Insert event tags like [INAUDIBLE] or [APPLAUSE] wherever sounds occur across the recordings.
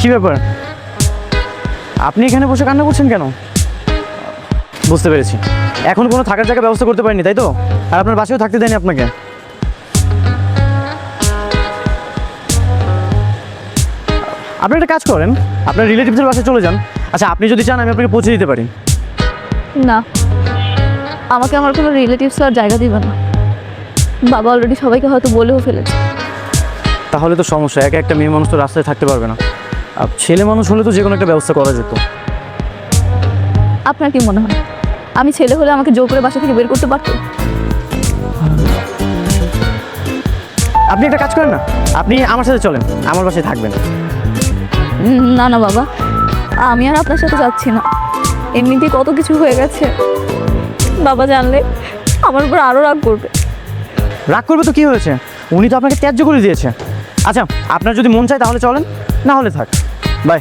কি ব্যাপার? আপনি এখানে বসে কান্না করছেন কেন? বুঝতে পেরেছি। এখন কোনো থাকার জায়গা ব্যবস্থা করতে পারেনি তাই তো? আর আপনার বাসায়ও থাকতে দেয়নি আপনাকে। আপনি একটা কাজ করেন আপনার রিলেটিভসের বাসায় চলে যান। আচ্ছা আপনি যদি চান আমি আপনাকে পৌঁছে দিতে পারি। না। আমাকে আমার কোনো রিলেটিভস আর জায়গা দিবে না। বাবা অলরেডি সবাইকে হয়তো বলেও ফেলেছে। তাহলে তো সমস্যা একা একটা মেয়ে মানুষ তো রাস্তায় থাকতে পারবে না। আর ছেলে মানুষ হলে তো যে কোনো একটা ব্যবস্থা করা যেত। আপনার কি মনে হয়? আমি ছেলে হলে আমাকে জোর করে বাসা থেকে বের করতে পারতো? আপনি একটা কাজ করেন না আপনি আমার সাথে চলেন আমার বাসায় থাকবেন। না না বাবা আমি আর আপনার সাথে যাচ্ছি না। এমনিতেই কত কিছু হয়ে গেছে। বাবা জানলে আমার উপর আরও রাগ করবে। রাগ করবে তো কি হয়েছে? উনি তো আপনাকে ত্যায্য করে দিয়েছে। আচ্ছা আপনার যদি মন চায় তাহলে চলেন না হলে থাক। বাই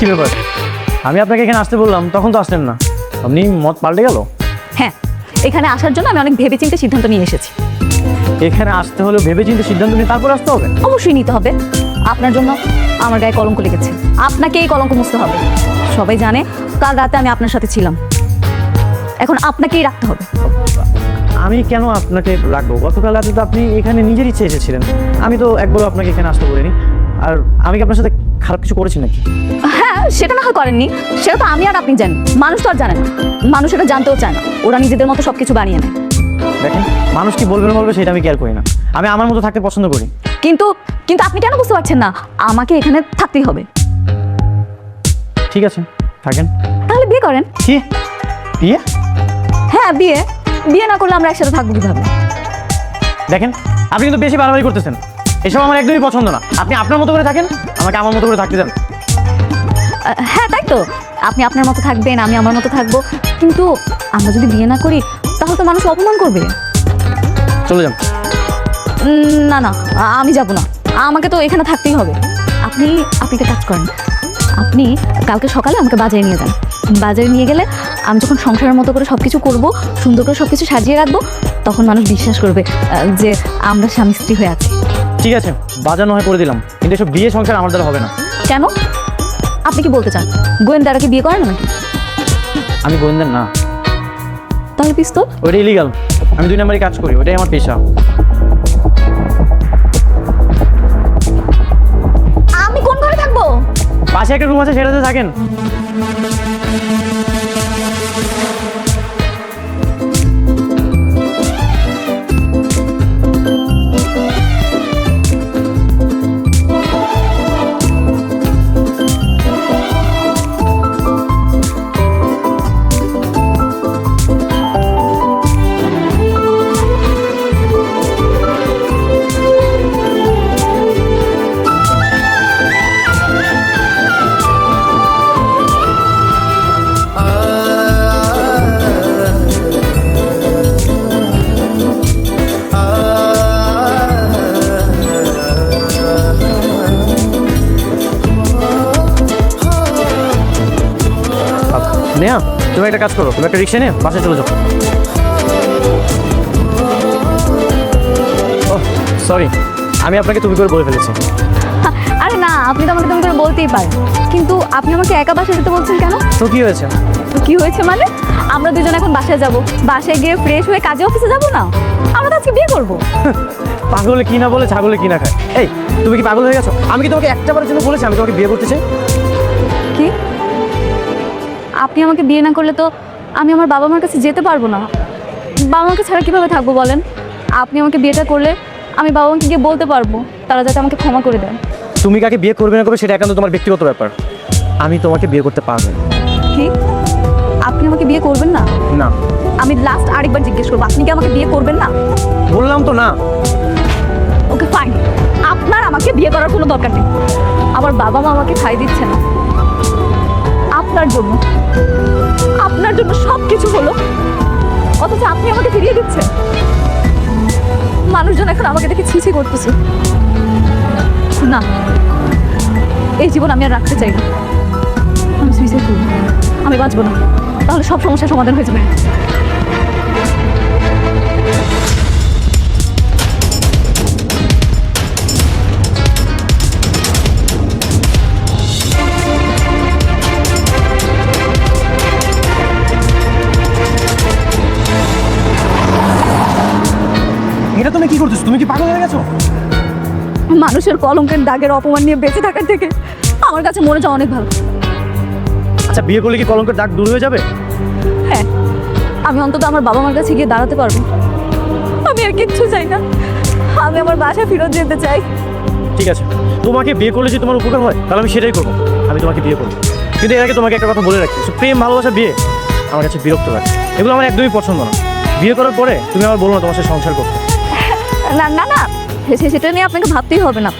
কি ব্যাপার? আমি আপনাকে এখানে আসতে বললাম তখন তো আসলেন না। আপনি মত পাল্টে গেল? হ্যাঁ এখানে আসার জন্য আমি অনেক ভেবেচিন্তে সিদ্ধান্ত নিয়ে এসেছি। এখানে আসতে হলে ভেবে চিন্তে সিদ্ধান্ত নিয়ে তারপর আসতে হবে? অবশ্যই নিতে হবে। আপনার জন্য আমার গায়ে কলঙ্ক লেগেছে। আপনাকে এই কলঙ্ক মুছতে হবে। সবাই জানে কাল রাতে আমি আপনার সাথে ছিলাম। এখন আপনাকেই রাখতে হবে। আমি কেন আপনাকে রাখব? গতকাল রাতে তো আপনি এখানে নিজের ইচ্ছে এসেছিলেন। আমি তো একবারও আপনাকে এখানে আসতে বলিনি। আর আমি কি আপনার সাথে খারাপ কিছু করেছি নাকি? [LAUGHS] সেটা না হয় করেননি সেটা তো আমি আর আপনি জানি মানুষ তো আর জানে না। মানুষ এটা জানতেও চায় না। ওরা নিজেদের মতো সব কিছু বানিয়ে নেয়। দেখেন মানুষ কি বলবে না বলবে সেটা আমি কেয়ার করি না। আমি আমার মতো থাকতে পছন্দ করি। কিন্তু কিন্তু আপনি কেন বুঝতে পারছেন না? আমাকে এখানে থাকতেই হবে। ঠিক আছে থাকেন। তাহলে বিয়ে করেন। কি? বিয়ে? হ্যাঁ বিয়ে। বিয়ে না করলে আমরা একসাথে থাকব কীভাবে? দেখেন আপনি কিন্তু বেশি বাড়াবাড়ি করতেছেন। এসব আমার একদমই পছন্দ না। আপনি আপনার মতো করে থাকেন আমাকে আমার মতো করে থাকতে দেন। হ্যাঁ তাই তো। আপনি আপনার মতো থাকবেন আমি আমার মতো থাকব। কিন্তু আমরা যদি বিয়ে না করি তাহলে তো মানুষ অপমান করবে। চলে যান। না না আমি যাব না। আমাকে তো এখানে থাকতেই হবে। আপনি আপনি একটা কাজ করেন। আপনি কালকে সকালে আমাকে বাজারে নিয়ে যান। বাজারে নিয়ে গেলে আমি যখন সংসারের মতো করে সব কিছু করব সুন্দর করে সব কিছু সাজিয়ে রাখব তখন মানুষ বিশ্বাস করবে যে আমরা স্বামী স্ত্রী হয়ে আছি। ঠিক আছে বাজানো হয় করে দিলাম। কিন্তু এসব বিয়ে সংসার আমার দ্বারা হবে না। কেন? আপনি কি বলতে চান? গোয়েন্দারা কি বিয়ে করেন না নাকি? আমি গোয়েন্দা না। তাহলে পিস্তল? ওটা ইলিগাল আমি দুই নম্বরে কাজ করি ওটাই আমার পেশা। আমি কোন ঘরে থাকব? পাশে একটা রুম আছে সেটাতে থাকেন। তুমি একটা কাজ করো তুমি একটা রিক্সা নিয়ে বাসায় চলে যাও। সরি আমি আপনাকে তুমি করে বলে ফেলেছি। আরে না আপনি তো আমাকে তুমি করে বলতেই পারেন। কিন্তু আপনি আমাকে একা বাসায় যেতে বলছেন কেন? তো কি হয়েছে? তো কি হয়েছে মানে? আমরা দুজন এখন বাসায় যাব। বাসায় গিয়ে ফ্রেশ হয়ে কাজে অফিসে যাব না? আমরা তো আজকে বিয়ে করব। [LAUGHS] পাগলে কি না বলে ছাগলে কি না খায়? এই তুমি কি পাগল হয়ে গেছো? আমি কি তোমাকে একটা বারের জন্য বলেছি আমি তোমাকে বিয়ে করতে চাই? কি? আপনি আমাকে বিয়ে না করলে তো আমি আমার বাবা মার কাছে যেতে পারব না। বাবা মাকে ছাড়া কীভাবে থাকব বলেন? আপনি আমাকে বিয়েটা করলে আমি বাবা মাকে গিয়ে বলতে পারব তারা যাতে আমাকে ক্ষমা করে দেন। তুমি কাকে বিয়ে করবে না করবে সেটা একান্ত তোমার ব্যক্তিগত ব্যাপার। আমি তোমাকে বিয়ে করতে পারব। কি? আপনি আমাকে বিয়ে করবেন না? না। আমি লাস্ট আরেকবার জিজ্ঞেস করব আপনি কি আমাকে বিয়ে করবেন না? বললাম তো না। ওকে ফাইন আপনার আমাকে বিয়ে করার কোনো দরকার নেই। আমার বাবা মা আমাকে খাই দিচ্ছে না আপনার জন্য। আপনার জন্য সব কিছু হলো। অথচ আপনি আমাকে ফিরিয়ে দিচ্ছেন। মানুষজন এখন আমাকে দেখে ছিছি করতেছে। না, এই জীবন আমি আর রাখতে চাই না। আমি সুইসাইড করব। আমি বাঁচবো না। তাহলে সব সমস্যার সমাধান হয়ে যাবে। তুমি কি করতেছো? তুমি কি পাগল হয়ে গেছো? মানুষের কলঙ্কের দাগের অপমান নিয়ে বেঁচে থাকার থেকে আমার কাছে মনে যাওয়া অনেক ভালো। আচ্ছা বিয়ে করলে কি কলঙ্কের দাগ দূর হয়ে যাবে? হ্যাঁ আমি অন্তত আমার বাবা মার কাছে গিয়ে দাঁড়াতে পারব। আমি আর কিচ্ছু চাই না। আমি আমার বাসায় ফেরত যেতে চাই। ঠিক আছে। তোমাকে বিয়ে করলে যদি তোমার উপকার হয় তাহলে আমি সেটাই করব। আমি তোমাকে বিয়ে করব। কিন্তু এর আগে তোমাকে একটা কথা বলে রাখি। প্রেম ভালোবাসা বিয়ে আমার কাছে বিরক্ত লাগে। এগুলো আমার একদমই পছন্দ না। বিয়ে করার পরে তুমি আমার বলো না তোমার সাথে সংসার করতে। না না না। সে- সেটা নিয়ে আপনাকে ভাবতেই হবে না।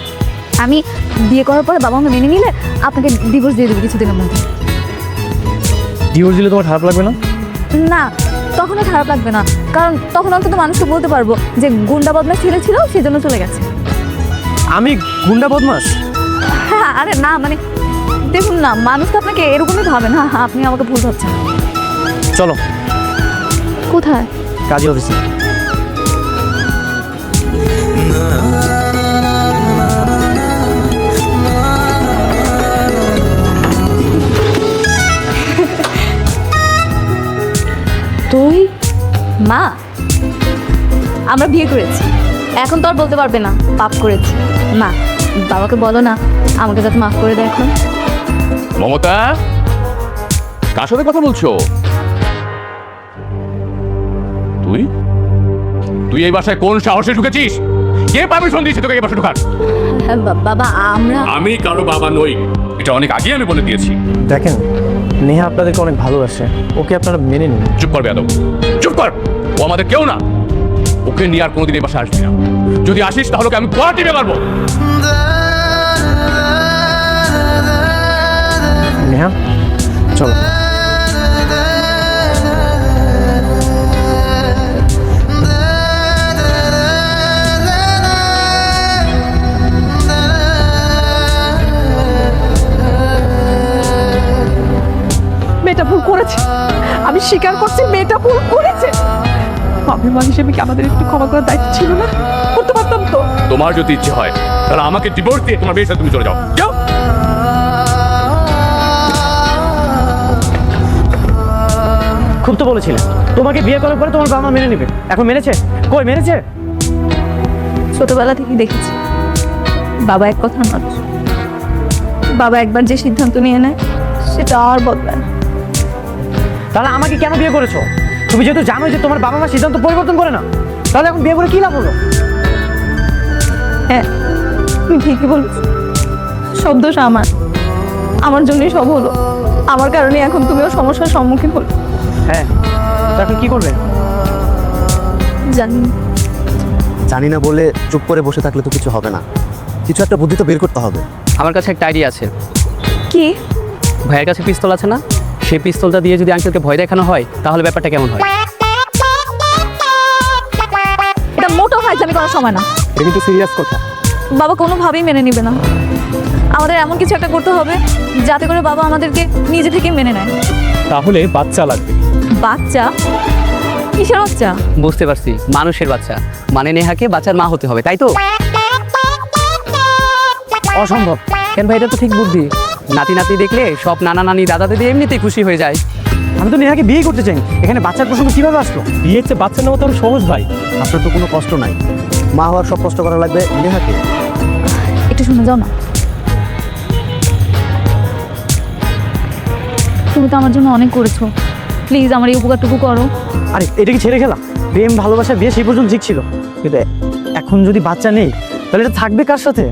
আমি বিয়ে করার পরে বাবা মা মেনে নিলে আপনাকে ডিভোর্স দিয়ে দেবো কিছুদিনের মধ্যে। ডিভোর্স দিলে তোমার খারাপ লাগবে না? না তখন আর খারাপ লাগবে না। কারণ তখন অন্তত মানুষকে বলতে পারব যে গুন্ডা বদমাস ছেলে ছিল সেজন্য চলে গেছে। আমি গুন্ডা বদমাস হ্যাঁ আরে না মানে দেখুন না মানুষ তো আপনাকে এরকমই ভাবে না। আপনি আমাকে ভুল ভাবছেন। চলো। কোথায়? কাজী অফিসে তুই মা। আমরা বিয়ে করেছি। এখন তো আর বলতে পারবে না পাপ করেছি। না বাবাকে বলো না আমাকে যাতে মাফ করে দেয় এখন। মমতা কার সাথে কথা বলছো? তুই? তুই এই বাসায় কোন সাহসে ঢুকেছিস? কে পারমিশন দিয়েছে তোকে এই বাসায় ঢুকার? হ্যাঁ, বাবা আমরা আমি কারও বাবা নই। এটা অনেক আগে আমি বলে দিয়েছি। দেখেন নেহা আপনাদেরকে অনেক ভালোবাসে। ওকে আপনারা মেনে নিন। চুপ কর বেয়াদব। চুপ কর! ও আমাদের কেউ না। ওকে নিয়ে আর কোনোদিন এই বাসায় আসবি না। যদি আসিস তাহলে ওকে আমি কড়া টিপে পারব নেহা চলো। অভিমান হিসেবে কি আমাদের একটু ক্ষমা করার দায়িত্ব ছিল না? করতে পারতাম তো। তোমার যদি ইচ্ছে হয় তাহলে আমাকে ডিভোর্স দিয়ে তোমার বিয়ের সাথে তুমি চলে যাও। যাও। খুব তো বলেছিলে। তোমাকে বিয়ে করার পরে তোমার বাবা মা মেনে নেবে। এখন মেনেছে? কই মেনেছে? ছোটবেলা থেকেই দেখেছি। বাবা এক কথা মানুষ বাবা একবার যে সিদ্ধান্ত নিয়ে নেয় সেটা আর বদলায় না। তাহলে আমাকে কেন বিয়ে করেছ? তুমি যেহেতু জানো যে তোমার বাবা মা সিদ্ধান্ত পরিবর্তন করে না তাহলে এখন বিয়ে করে কি লাভ হলো? হ্যাঁ তুমি ঠিকই বলেছ। সব দোষ আমার। আমার জন্যই সব হলো। আমার কারণে এখন তুমিও সমস্যার সম্মুখীন হলো। হ্যাঁ তো এখন কি করবে? জানি জানি না বলে চুপ করে বসে থাকলে তো কিছু হবে না। কিছু একটা বুদ্ধি তো বের করতে হবে। আমার কাছে একটা আইডিয়া আছে। কি? ভাইয়ের কাছে পিস্তল আছে না? সেই পিস্তলটা দিয়ে যদি আঙ্কেলকে ভয় দেখানো হয় তাহলে ব্যাপারটা কেমন হয়? এটা মোটো ফাইজলামি করার সময় না। এটা কিন্তু সিরিয়াস কথা। বাবা কোনোভাবেই মেনে নেবে না। আমাদের এমন কিছু একটা করতে হবে যাতে করে বাবা আমাদেরকে নিজে থেকে মেনে নেয়। তাহলে বাচ্চা লাগবে। বাচ্চা? কিসের বাচ্চা? বুঝতে পারছি মানুষের বাচ্চা। মানে নেহাকে বাচ্চার মা হতে হবে তাই তো? অসম্ভব। কেন ভাই এটা তো ঠিক বুদ্ধি। নাতি নাতি দেখলে সব নানা নানি দাদা দিদি এমনিতেই খুশি হয়ে যায়। আমি তো নেহাকে বিয়ে করতে চাই। এখানে বাচ্চার প্রসঙ্গ কীভাবে আসলো? বিয়ের চেয়ে বাচ্চা নেওয়া তো আরও সহজ ভাই। আপনার তো কোনো কষ্ট নাই। মা হওয়ার সব কষ্ট করা লাগবে নেহাকে। একটু শুনে যাও না। তুমি তো আমার জন্য অনেক করেছ। প্লিজ আমার এই উপকারটুকু করো। আরে এটা কি ছেড়ে খেলা প্রেম ভালোবাসা বিয়ে সেই পর্যন্ত ঠিক ছিল। কিন্তু এখন যদি বাচ্চা নেই তাহলে এটা থাকবে কার সাথে?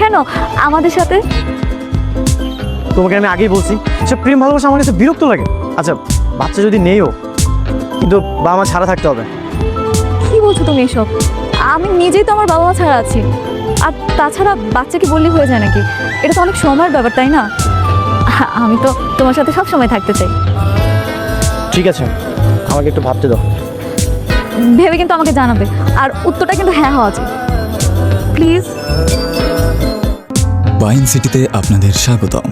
কেন? আমাদের সাথে? তোমাকে আমি আগেই বলছি সে প্রেম ভালোবাসা আমার কাছে বিরক্ত লাগে। আচ্ছা বাচ্চা যদি নেইও কিন্তু বাবা মা ছাড়া থাকতে হবে। কি বলছো তুমি এসব? আমি নিজেই তো আমার বাবা মা ছাড়া আছি। আর তাছাড়া বাচ্চাকে বললে হয়ে যায় নাকি? এটা তো অনেক সময়ের ব্যাপার তাই না? আমি তো তোমার সাথে সব সময় থাকতে চাই। ঠিক আছে আমাকে একটু ভাবতে দাও। ভেবে কিন্তু আমাকে জানাবে। আর উত্তরটা কিন্তু হ্যাঁ হওয়া চাই প্লিজ। বাইন সিটিতে আপনাদের স্বাগতম।